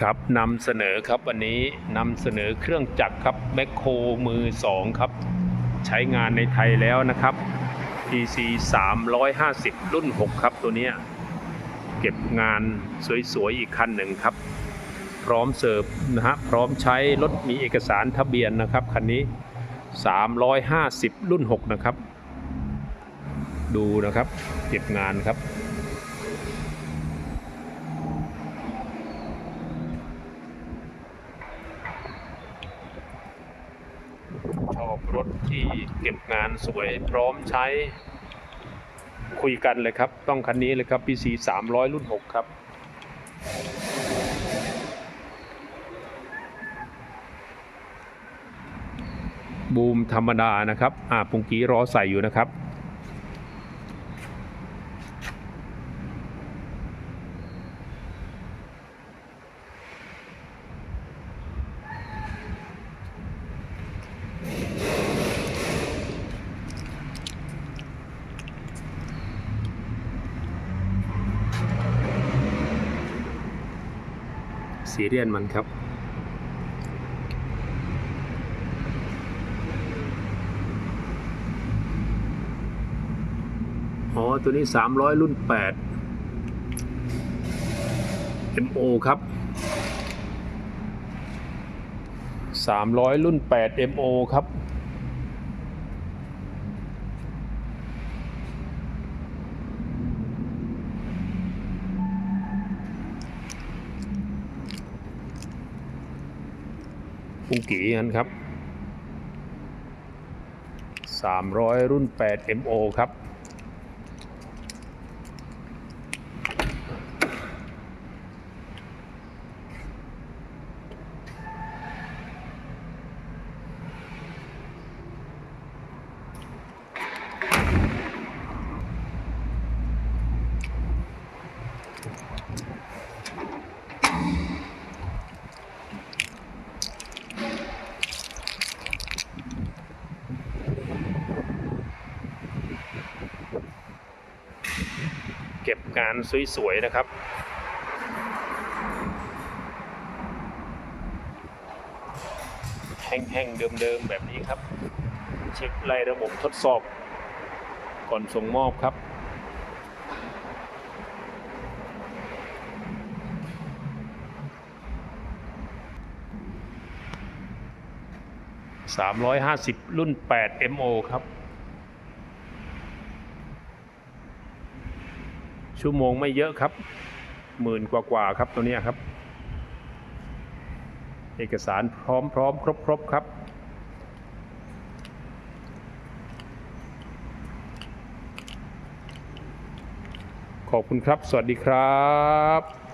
ครับนำเสนอครับวันนี้นำเสนอเครื่องจักรครับแมคโครมือ 2 ครับ ใช้งานในไทยแล้วนะครับ PC 350 รุ่น 6 ครับตัวนี้เก็บงานสวยๆ อีกคันหนึ่งครับ พร้อมเสิร์ฟนะฮะพร้อมใช้รถมีเอกสารทะเบียนนะครับคันนี้ 350 รุ่น 6 นะครับ ดูนะครับเก็บงานครับ ชอบ รถที่เก็บงานสวยพร้อมใช้ คุยกันเลยครับ ต้องคันนี้เลยครับ PC 300 รุ่น 6 ครับ บูมธรรมดานะครับ อ่าปุงกี้รอใส่อยู่นะครับ ซีเรียนมันครับอ๋อตัวนี้ 300 รุ่น 8 MO ครับ 300 รุ่น 8 MO ครับ ปุงกีนั้นครับ 300 รุ่น 8 MO ครับ เก็บงานสวยๆนะครับ แห้งๆเดิมๆแบบนี้ครับ เช็คไล่ระบบทดสอบ ก่อนส่งมอบครับ350 รุ่น 8 MO ครับ ชั่วโมงไม่เยอะครับหมื่นกว่าๆครับตัวนี้ครับ เอกสารพร้อมพร้อมครบครบๆครับ ขอบคุณครับ สวัสดีครับ